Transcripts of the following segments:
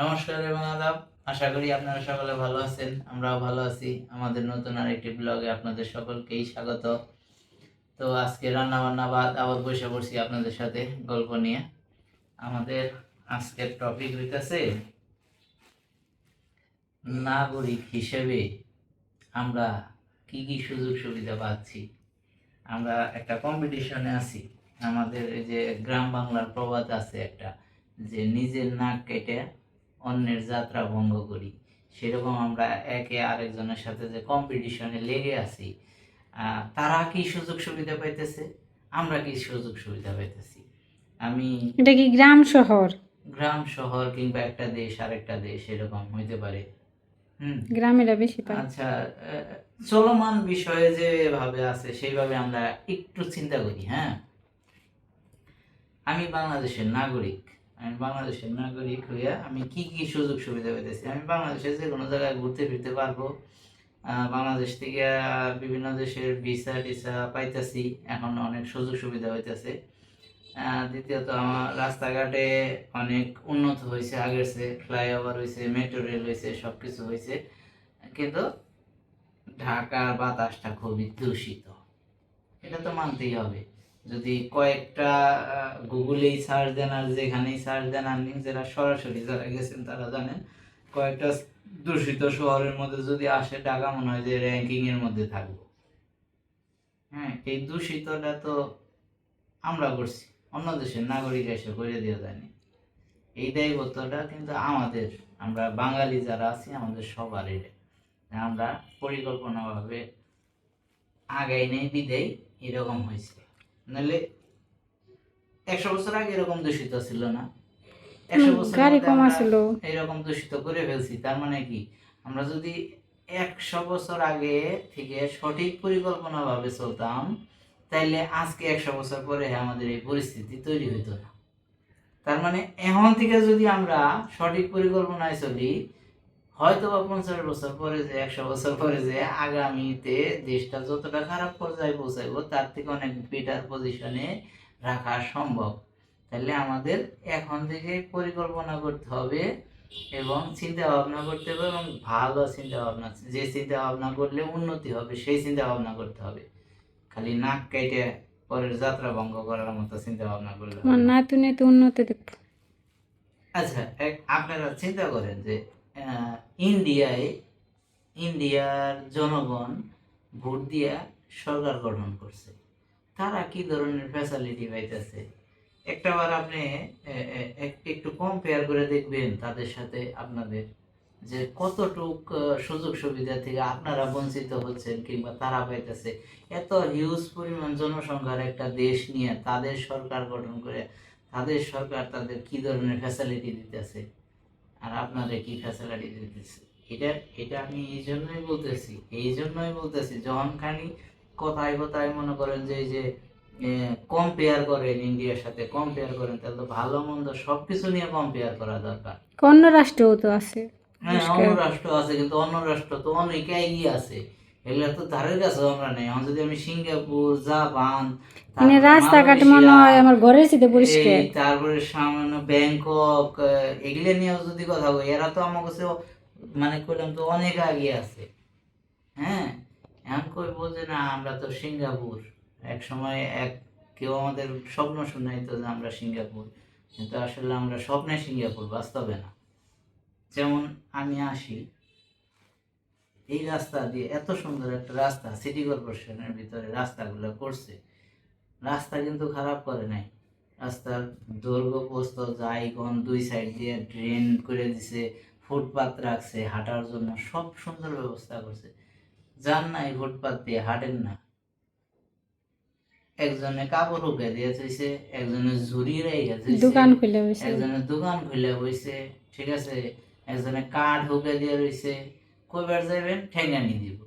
নমস্কার এবং আদাব। আশা করি আপনারা সকলে ভালো আছেন, আমরাও ভালো আছি। আমাদের নতুন আরেকটি ব্লগে আপনাদের সকলকেই স্বাগত। তো আজকে রান্না বান্না বাদ আবার বসে পড়ছি আপনাদের সাথে গল্প নিয়ে। আমাদের আজকের টপিক হইতেছে, নাগরিক হিসেবে আমরা কি কি সুযোগ সুবিধা পাচ্ছি? আমরা একটা কম্পিটিশনে আছি। আমাদের এই যে গ্রাম বাংলার প্রবাদ আছে একটা, যে নিজের নাক কেটে অন্যের যাত্রা ভঙ্গ করি। সেরকম আমরা একে আরেকজনের সাথে যে কম্পিটিশনে লেগে আছি তারা কি সুযোগ সুবিধা পাইতেছে? আমরা কি সুযোগ সুবিধা পাইতেছি? আমি এটা কি গ্রাম শহর? গ্রাম শহর কিংবা একটা দেশ আরেকটা দেশ এরকম হইতে পারে। হুম। গ্রামেরা বেশি পায়। আচ্ছা চলমান বিষয়ে যেভাবে আছে সেইভাবে আমরা একটু চিন্তা করি হ্যাঁ? আমি বাংলাদেশের নাগরিক। আমি বাংলাদেশের নাগরিক হইয়া আমি কি কি সুযোগ সুবিধা পেতেছি আমি বাংলাদেশে যে কোনো জায়গায় ঘুরতে ফিরতে পারব। বাংলাদেশ থেকে বিভিন্ন দেশের ভিসা টিসা পাইতেছি। এখন অনেক সুযোগ সুবিধা হইতেছে। দ্বিতীয়ত আমার রাস্তাঘাটে অনেক উন্নত হয়েছে আগের চেয়ে ফ্লাইওভার হয়েছে মেট্রো রেল হয়েছে সব কিছু হয়েছে কিন্তু ঢাকার বাতাসটা খুবই দূষিত। এটা তো মানতেই হবে। যদি কয়েকটা গুগলেই সার্চ দেন আর যেখানেই সার্চ দেন আর নিজেরা সরাসরি যারা গেছেন তারা জানেন, কয়েকটা দূষিত শহরের মধ্যে যদি আসে ঢাকা মনে হয় যে র্যাঙ্কিং এর মধ্যে থাকব। হ্যাঁ এই দূষিতটা তো আমরা করছি। অন্য দেশের নাগরিক এসে করে দিয়ে যায়নি এই দায়বদ্ধতা কিন্তু আমাদের, আমরা বাঙালি যারা আছি, আমাদের সবার আমরা পরিকল্পনাভাবে আগাই নেই বিদেই এরকম হয়েছে। নাহলে একশো বছর আগে এরকম দূষিত ছিল না। একশো বছর এরকম দূষিত করে ফেলছি। তার মানে কি? আমরা যদি একশো বছর আগে থেকে সঠিক পরিকল্পনা ভাবে চলতাম তাইলে আজকে একশো বছর পরে আমাদের এই পরিস্থিতি তৈরি হইতো না। তার মানে এখন থেকে যদি আমরা সঠিক পরিকল্পনায় চলি হয়তো বা পঞ্চাশ বছর পরে যে একশো বছর পরে যে আগামীতে দেশটা যতটা খারাপ পর্যায়ে পৌঁছাইবো তার থেকে অনেক বেটার পজিশনে রাখা সম্ভব। তাহলে আমাদের এখন থেকে পরিকল্পনা করতে হবে এবং চিন্তা ভাবনা করতে হবে এবং ভালো চিন্তা ভাবনা যে চিন্তা ভাবনা করলে উন্নতি হবে সেই চিন্তা ভাবনা করতে হবে। খালি নাক কেটে পরের যাত্রা ভঙ্গ করার মতো চিন্তা ভাবনা করলে না। নাতুনে তো উন্নতি আচ্ছা আপনারা চিন্তা করেন যে ইন্ডিয়ায় ইন্ডিয়ার জনগণ ভোট দিয়া সরকার গঠন করছে। তারা কি ধরনের ফ্যাসিলিটি পাইতেছে? একটাবার আপনি একটু কম্পেয়ার করে দেখবেন তাদের সাথে আপনাদের যে কতটুক সুযোগ সুবিধা থেকে আপনারা বঞ্চিত হচ্ছেন কিংবা তারা পাইতেছে। এত হিউজ পরিমাণ জনসংখ্যার একটা দেশ নিয়ে তাদের সরকার গঠন করে তাদের সরকার তাদের কি ধরনের ফ্যাসিলিটি দিতেছে? আর আপনাদের কি ফ্যাসিলিটি দিতেছে? এটা এটা আমি এই জন্যই বলতেছি এই জন্যই বলতেছি যখন খানি কথায় কথায় মনে করেন যে যে কম্পেয়ার করেন ইন্ডিয়ার সাথে কম্পেয়ার করেন তাহলে তো ভালো মন্দ সবকিছু নিয়ে কম্পেয়ার করা দরকার। অন্য রাষ্ট্রও তো আছে হ্যাঁ অন্য রাষ্ট্র আছে কিন্তু অন্য রাষ্ট্র তো অনেক এগিয়ে আছে। এগুলা তো ধারের কাছেও আমরা নেই। এখন যদি আমি সিঙ্গাপুর জাপান মানে রাস্তাঘাট মনে হয় আমার ঘরের সাথে পরিষ্কার। তারপরে সামান্য ব্যাংকক এগুলো নিয়েও যদি কথা বলি এরা তো আমার কাছে মানে কইলাম তো অনেক আগে আছে। হ্যাঁ? এখন কইবো যে না আমরা তো সিঙ্গাপুর। এক সময় এক কেউ আমাদের স্বপ্ন শুনাইতো যে আমরা সিঙ্গাপুর। কিন্তু আসলে আমরা স্বপ্নে সিঙ্গাপুর বাস্তবে না। যেমন আমি আসি এই রাস্তা দিয়ে এত সুন্দর একটা রাস্তা সিটি কর্পোরেশনের ভিতরে রাস্তাগুলো করছে। রাস্তা কিন্তু খারাপ করে নাই। রাস্তার দৈর্ঘ্য প্রস্থ জায়গন দুই সাইড দিয়ে ড্রেন করে দিছে ফুটপাত রাখছে হাঁটার জন্য সব সুন্দর ব্যবস্থা করছে। যান না এই ফুটপাত দিয়ে হাঁটেন না। একজনে কাপড় হুকে দিয়ে থইছে একজনে ঝুড়ি রেখে থইছে দোকান খুলে বসে। একজনে দোকান খুলে বইছে ঠিক আছে? একজনে কাঠ হুকে দিয়ে রইছে কইবার যাইবেন ঠেঙ্গানি দিব।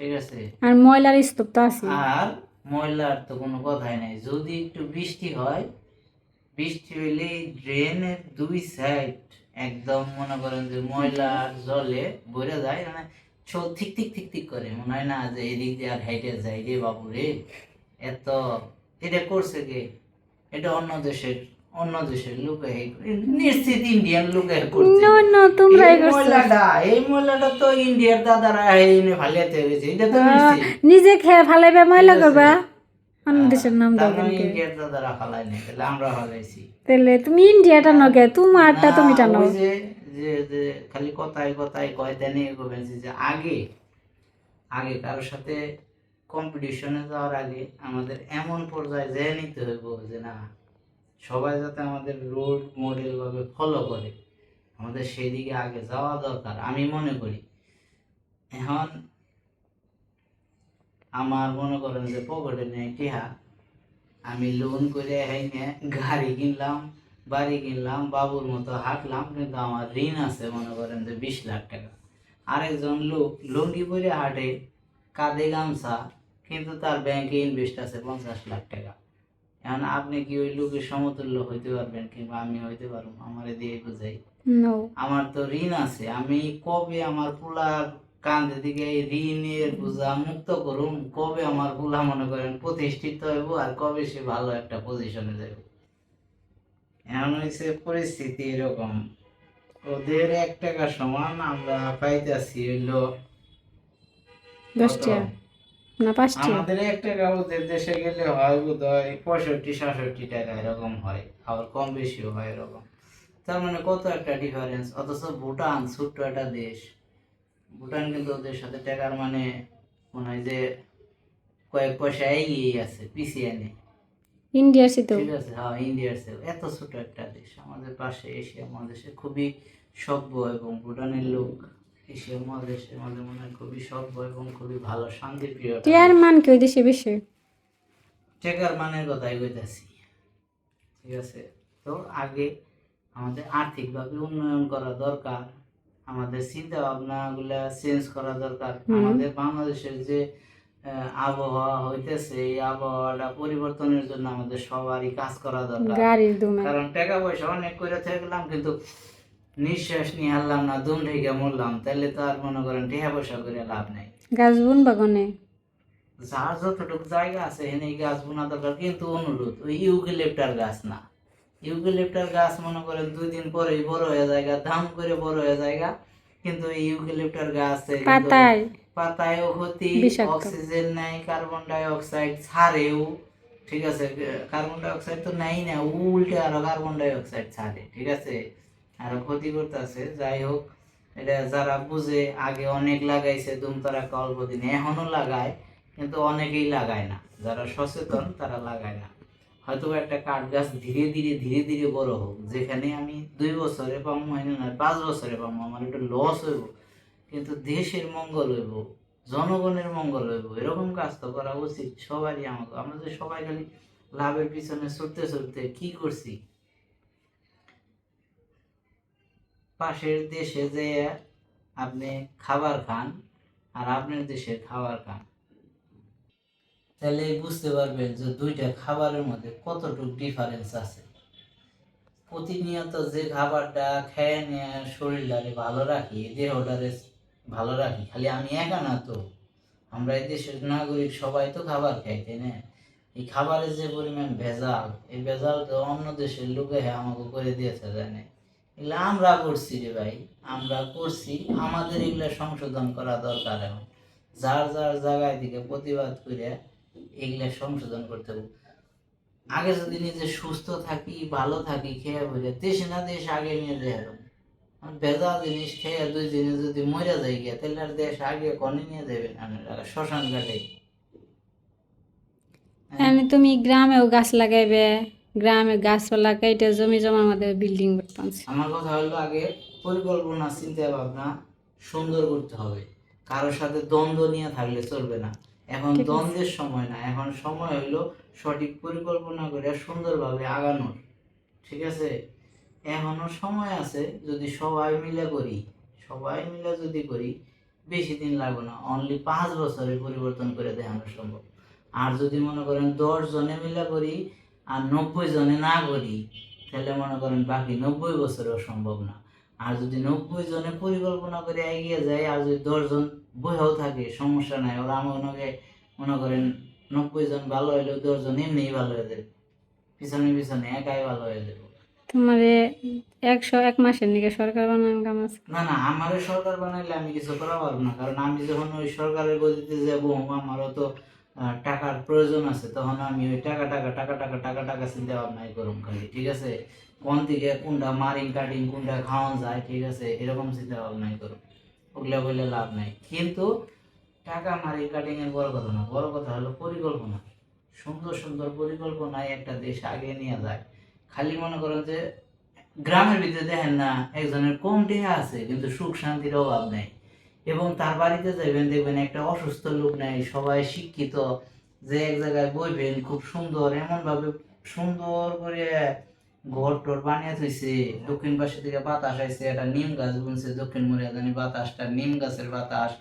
ঠিক আছে? আর ময়লার স্তূপ তো আছে। আর ময়লার তো কোনো কথাই নাই। যদি একটু বৃষ্টি হয় বৃষ্টি হইলে ড্রেনের দুই সাইড একদম মনে করেন যে ময়লার জলে ভরে যায় মানে ছো ঠিক ঠিক ঠিক ঠিক করে। মনে হয় না যে এদিক দিয়ে আর হাইটে যাই রে বাবু রে। এত এটা করছে কে? এটা অন্য দেশের অন্য দেশের লোক নিশ্চিত ইন্ডিয়ান লোক এই করছে। নো নো এই করছ। মহিলাটা এই মহিলাটা তো ইন্ডিয়ার দাদারা এনে গেছে এটা তো নিজে খেয়ে ফালাইবে ময়লা ঠিক করবা? অন্য দেশের নাম দাও মানে ইন্ডিয়ার দাদারা ফালাই নাই তাহলে আমরা ফালাইছি। তাহলে তুমি ইন্ডিয়াটা নগে তোমারটা তুমি টানো। যে যে যে খালি কথায় কথায় কয় দেনে করবেন যে আগে আগে কারোর সাথে কম্পিটিশনে যাওয়ার আগে আমাদের এমন পর্যায়ে যেয়ে নিতে হইব যে না সবাই যাতে আমাদের রোল মডেল ভাবে ফলো করে, আমাদের সেই দিকে আগে যাওয়া দরকার, আমি মনে করি। এখন আমার মনে করেন যে পকেটে নেই টিহা, আমি লোন করে হাইনে গাড়ি কিনলাম, বাড়ি কিনলাম, বাবুর মতো হাঁটলাম, কিন্তু আমার ঋণ আছে মনে করেন যে বিশ লাখ টাকা। আরেকজন লোক লুঙ্গি পরে হাঁটে, কাঁধে গামছা, কিন্তু তার ব্যাংকে ইনভেস্ট আছে পঞ্চাশ লাখ টাকা। এখন আপনি কি ওই লোকের সমতুল্য হইতে পারবেন কিংবা আমি হইতে পারব? আমারে দিয়ে বুঝাই। আমার তো ঋণ আছে। আমি কবে আমার পোলার কান্দে দিকে এই ঋণের বোঝা মুক্ত করুম? কবে আমার পোলা মনে করেন প্রতিষ্ঠিত হইব আর কবে সে ভালো একটা পজিশনে যাবে এখন হয়েছে পরিস্থিতি এরকম। ওদের এক টাকা সমান আমরা পাইতেছি হইল দশটা কত? না পাঁচটা? আমাদের এক টাকা দেশে গেলে হয় পঁয়ষট্টি টাকা এরকম হয় আবার কম বেশিও হয় এরকম। তার মানে কত একটা ডিফারেন্স অথচ ভুটান ছোট্ট একটা দেশ। ভুটান কিন্তু ওদের সাথে টাকার মানে মনে হয় যে কয়েক পয়সা এগিয়ে আছে পিছিয়ে নেই। ইন্ডিয়ার ঠিক আছে হ্যাঁ ইন্ডিয়ার এত ছোট একটা দেশ। আমাদের পাশে এশিয়া মহাদেশে খুবই সভ্য এবং ভুটানের লোক এশিয়া মহাদেশের মধ্যে মনে হয় খুবই সভ্য এবং খুবই ভালো শান্তিপ্রিয় একটা টিয়ার মান কি ওই দেশে বেশি। টেকার মানের কথাই কইতাছি। ঠিক আছে? তো আগে আমাদের আর্থিকভাবে উন্নয়ন করা দরকার আমাদের চিন্তা ভাবনা গুলা চেঞ্জ করা দরকার। আমাদের বাংলাদেশের যে আবহাওয়া হইতেছে এই আবহাওয়াটা পরিবর্তনের জন্য আমাদের সবারই কাজ করা দরকার। কারণ টাকা পয়সা অনেক করে থাকলাম কিন্তু নিঃশ্বাস নিয়ে হারলাম না দুম ঢেকে মরলাম তাহলে তো আর মনে করেন টাকা পয়সা করে লাভ নাই। গাছ বুন বাগানে যার যতটুকু জায়গা আছে এখানে গাছ বোনা দরকার কিন্তু অনুরোধ ওই ইউক্যালিপ্টার গাছ না। ইউক্যালিপ্টার গাছ মনে করেন দুই দিন পরেই বড় হয়ে যায় দাম করে বড় হয়ে যায় কিন্তু এই ইউক্যালিপ্টার গাছ পাতায়। পাতায়ও ক্ষতি অক্সিজেন নাই কার্বন ডাই অক্সাইড ছাড়েও ঠিক আছে কার্বন ডাই অক্সাইড তো নাই না উল্টে আরও কার্বন ডাই অক্সাইড ছাড়ে ঠিক আছে। আরও ক্ষতি করতেছে। যাই হোক, এটা যারা বুঝে, আগে অনেক লাগাইছে দুম তারা অল্প দিনে। এখনও লাগায়, কিন্তু অনেকেই লাগায় না। যারা সচেতন, তারা লাগায় না। হয়তো একটা কাঠ গাছ ধীরে ধীরে ধীরে ধীরে বড় হোক, যেখানে আমি দুই বছরে পাবো মানে নয় পাঁচ বছরে পাবো আমার একটু লস হইব। কিন্তু দেশের মঙ্গল হইব, জনগণের মঙ্গল হইব, এরকম কাজ তো করা উচিত সবারই আমাকে। আমরা যে সবাই খালি লাভের পিছনে ছুটতে ছুটতে কি করছি? পাশের দেশে যে আপনি খাবার খান আর আপনার দেশের খাবার খান। তাহলে বুঝতে পারবেন যে দুইটা খাবারের মধ্যে কতটুকু ডিফারেন্স আছে। প্রতিনিয়ত যে খাবারটা খেয়ে নিয়ে শরীরটারে ভালো রাখি, দেহটারে ভালো রাখি, খালি আমি একা না তো। আমরা এই দেশের নাগরিক সবাই তো খাবার খাই, তাই না? এই খাবারের যে পরিমাণ ভেজাল, এই ভেজাল তো অন্য দেশের লোকে আমাকে করে দিয়েছে জানে এগুলো আমরা করছি রে ভাই, আমরা করছি, আমাদের এগুলো সংশোধন করা দরকার এখন। যার যার জায়গায় দিকে প্রতিবাদ করে এগুলা সংশোধন করতে হবে। আগে যদি নিজে সুস্থ থাকি, ভালো থাকি, খেয়ে বলে দেশে না দেশ আগে নিয়ে যায় ভেজাল জিনিস খেয়ে দুই দিনে যদি মরে যায় গিয়া, তাহলে আর দেশ আগে কনে নিয়ে যাবে শ্মশান ঘাটে। তুমি গ্রামেও গাছ লাগাইবে। গ্রামে গাছপালা কেটে জমি জমার মধ্যে বিল্ডিং করতে আমার কথা হলো আগে পরিকল্পনা চিন্তা ভাবনা সুন্দর করতে হবে। কারোর সাথে দ্বন্দ্ব নিয়ে থাকলে চলবে না। এখন দ্বন্দ্বের সময় না এখন সময় হইল সঠিক পরিকল্পনা করে সুন্দরভাবে আগানোর। ঠিক আছে? এখনও সময় আছে যদি সবাই মিলে করি সবাই মিলে যদি করি বেশি দিন লাগবে না। অনলি পাঁচ বছরে পরিবর্তন করে দেখানো সম্ভব। আর যদি মনে করেন দশ জনে মিলে করি আর নব্বই জনে না করি তাহলে মনে করেন বাকি নব্বই বছরেও সম্ভব না। আর যদি নব্বই জনে পরিকল্পনা করে এগিয়ে যায় আর যদি দশজন বইও থাকে সমস্যা নাই। ওরা আমার মনে মনে করেন নব্বই জন ভালো হইলেও দশজন এমনিই ভালো হয়ে যাবে। পিছনে পিছনে একাই ভালো হয়ে যাবে। তোমার একশো এক মাসের নিকে সরকার বানান কাম আছে? না না আমারও সরকার বানাইলে আমি কিছু করা পারব না। কারণ আমি যখন ওই সরকারের গতিতে যাব আমারও তো টাকার প্রয়োজন আছে, তখন আমি ওই টাকা টাকা টাকা টাকা টাকা টাকা চিন্তা ভাবনাই করুম খালি, ঠিক আছে? কোন দিকে কোনটা মারিং, কাটিং, কোনটা খাওয়ান যায়, ঠিক আছে? এরকম চিন্তা ভাবনাই করুম, ওগুলা বললে লাভ নাই। কিন্তু টাকা মারিং, কাটিং এর বড় কথা না, বড় কথা হলো পরিকল্পনা। সুন্দর সুন্দর পরিকল্পনায় একটা দেশ আগে নিয়ে যায়। খালি মনে করেন যে গ্রামের ভিতরে দেখেন না, একজনের কম দেহা আছে, কিন্তু সুখ শান্তির অভাব নেই। এবং তার বাড়িতে যাবেন দেখবেন একটা অসুস্থ লোক নেই, সবাই শিক্ষিত, যে এক জায়গায় বইবেন, খুব সুন্দর এমন ভাবে সুন্দর করে ঘর টর বানিয়ে থইছে, দক্ষিণ পাশে থেকে বাতাস আইছে, একটা নিম গাছ বুনছে, দক্ষিণ মরিয়া জানি বাতাসটা, নিম গাছের বাতাস,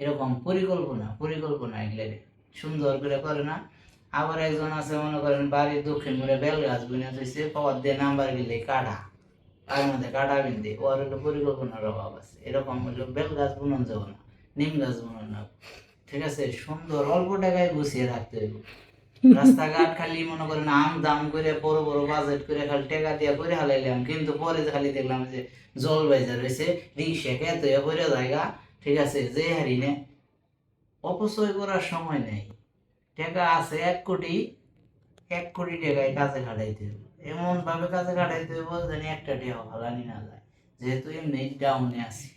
এরকম পরিকল্পনা পরিকল্পনা এগুলো। সুন্দর করে করে না? আবার একজন আছে, মনে করেন বাড়ির দক্ষিণ মোড়ে বেল গাছ বুনে থইছে পাওয়ার দিয়ে নাম্বার গেলে কাটা। কাটা ওর পরিকল্পনার অভাব আছে। এরকম বেল গাছ বুনন যাব না, নিম গাছ বুনন না। ঠিক আছে? সুন্দর অল্প টাকায় গুছিয়ে রাখতে হইব। রাস্তাঘাট খালি মনে করেন আম দাম করে, বড় বড় বাজেট করে খালি করে হালাইলাম, কিন্তু পরে খালি দেখলাম যে জল বাইজা রয়েছে রিক্সা এত পরে জায়গা, ঠিক আছে? যে হারিনে অপচয় করার সময় নেই। টাকা আছে এক কোটি এক কোটি টাকায় কাজে খাটাইতে হবে এমন ভাবে কাজে কাটাইতে হবে জানি একটা টাকা ভালানি না যায়। যেহেতু এমনি ডাউনে আছি।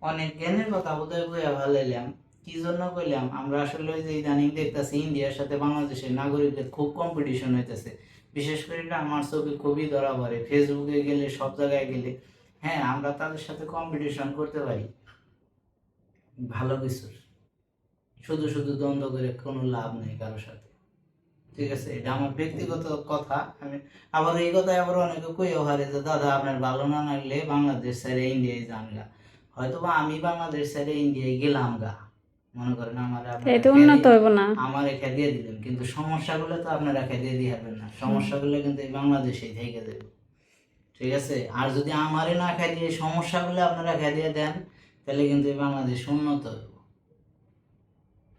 অনেক জ্ঞানের কথা বোধহয় বইয়া ভালাইলাম। কি জন্য কইলাম? আমরা আসলে ওই যে ইদানিং দেখতেছি ইন্ডিয়ার সাথে বাংলাদেশের নাগরিকদের খুব কম্পিটিশন হইতেছে। বিশেষ করে আমার চোখে খুবই ধরা পড়ে ফেসবুকে গেলে, সব জায়গায় গেলে। হ্যাঁ আমরা তাদের সাথে কম্পিটিশন করতে পারি। ভালো কিছুর। শুধু শুধু দ্বন্দ্ব করে কোনো লাভ নেই কারোর সাথে। ঠিক আছে এটা আমার ব্যক্তিগত কথা। আমি আবার এই কথায় আবার অনেকে কইও হারে যে দাদা আপনার ভালো না লাগলে বাংলাদেশ ছেড়ে ইন্ডিয়ায় যান গা। আমি বাংলাদেশ ছেড়ে ইন্ডিয়ায় গেলাম গা। মনে করেন আমার এতে উন্নত হইব না। আমার রেখে দিয়ে দিলেন কিন্তু সমস্যাগুলো তো আপনারা খেয়ে দিয়ে দিবেন না। সমস্যাগুলো কিন্তু এই বাংলাদেশেই থেকে দেবে ঠিক আছে? আর যদি আমারে না খাই দিয়ে সমস্যাগুলো আপনারা খেয়ে দিয়ে দেন তাহলে কিন্তু এই বাংলাদেশ উন্নত হবে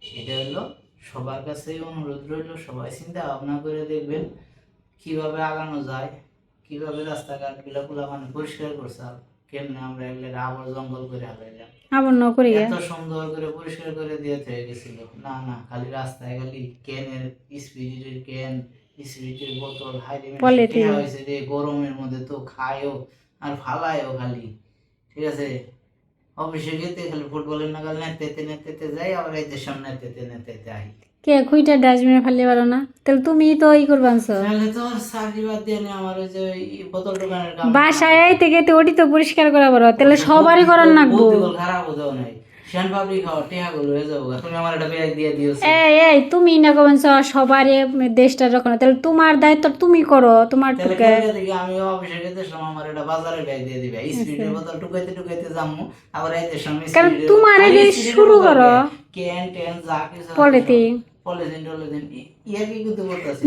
এটা হলো সবার কাছে অনুরোধ রইল সবাই চিন্তা ভাবনা করে দেখবেন কীভাবে আগানো যায় কীভাবে রাস্তাঘাটগুলা মানে পরিষ্কার করছে কেমনে আমরা এগুলো আবার জঙ্গল করে হারাইলাম আবার ন করি এত সুন্দর করে পরিষ্কার করে দিয়ে হয়ে গেছিল। না না খালি রাস্তায় খালি ক্যানের স্পিরিটের ক্যান স্পিরিটের বোতল হয়েছে রে গরমের মধ্যে তো খায়ও আর ফালায়ও খালি। ঠিক আছে? অফিসে গেতে খালি ফুটবলের নাগাল নেতেতে নেতেতে যাই আবার এই দেশের নেতেতে নেতেতে আই। কে খুইটা ডাস্টবিনে ফেললে পারো না? তাহলে তুমি তো ই করবানছ তাহলে তো চাকরি বাদ দিয়ে নি আমার যে বোতল দোকানের কাম বাসায় আইতে গেতে ওটি তো পরিষ্কার করা বড় তাহলে সবারই করার বুদ্ধিবল খারাপ নাই। শ্যান পাবলি খাওয়া টেহা গুলো হয়ে যাব তুমি আমার একটা ব্যাগ দিয়ে দিও এই এই তুমি না কবেন সবারই দেশটা যখন তাহলে তোমার দায়িত্ব তুমি করো তোমার টুকে আমি অফিসে গেতে সময় আমার একটা বাজারে ব্যাগ দিয়ে দিবে। স্পিডের বোতল টুকাইতে টুকাইতে যামু আবার এই সময় কারণ তোমার আগে শুরু করো। যা কিছু পলিথিন পলিথিন টলিথিন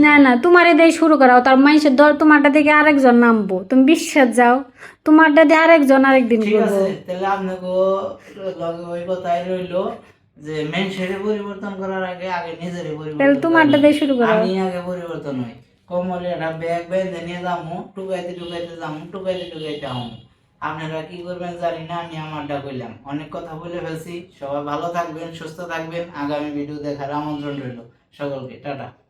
না না তোমার দিয়ে শুরু করাও তার মানুষের ধর তোমারটা দেখে আরেকজন নামবো। তুমি বিশ্বাস যাও তোমারটা দিয়ে আরেকজন আরেকদিন করব তাহলে আপনাকে লগে ওই কথাই রইল যে পরিবর্তন করার আগে আগে নিজের তাহলে তোমারটা দিয়ে শুরু করো আমি আগে পরিবর্তন হই। কমলে একটা ব্যাগ বেঁধে নিয়ে যাব টুকাইতে টুকাইতে যাব টুকাইতে টুকাইতে আমু আপনারা কি করবেন জানি না আমি আমারটা কইলাম। অনেক কথা বলে ফেলছি। সবাই ভালো থাকবেন সুস্থ থাকবেন। আগামী ভিডিও দেখার আমন্ত্রণ রইল। সকলকে টাটা।